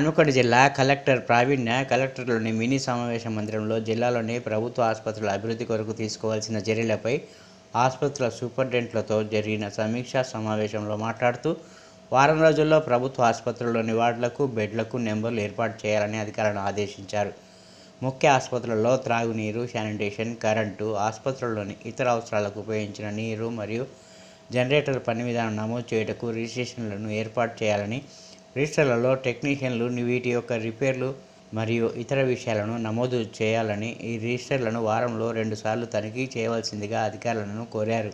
హన్మకొండ జిల్లా కలెక్టర్ ప్రావీణ్య కలెక్టర్లోని మినీ సమావేశ మందిరంలో జిల్లాలోని ప్రభుత్వ ఆసుపత్రుల అభివృద్ధి కొరకు తీసుకోవాల్సిన చర్యలపై ఆసుపత్రుల సూపరింటెండెంట్లతో జరిగిన సమీక్షా సమావేశంలో మాట్లాడుతూ వారం రోజుల్లో ప్రభుత్వ ఆసుపత్రుల్లోని వార్డులకు బెడ్లకు నెంబర్లు ఏర్పాటు చేయాలని అధికారులను ఆదేశించారు. ముఖ్య ఆసుపత్రుల్లో త్రాగునీరు శానిటేషన్ కరెంటు ఆసుపత్రుల్లోని ఇతర అవసరాలకు ఉపయోగించిన నీరు మరియు జనరేటర్ పని విధానం నమోదు చేయుటకు రిజిస్ట్రేషన్లను ఏర్పాటు చేయాలని రిజిస్టర్లలో టెక్నీషియన్లు వీటి యొక్క రిపేర్లు మరియు ఇతర విషయాలను నమోదు చేయాలని ఈ రిజిస్టర్లను వారంలో రెండుసార్లు తనిఖీ చేయవలసిందిగా అధికారులను కోరారు.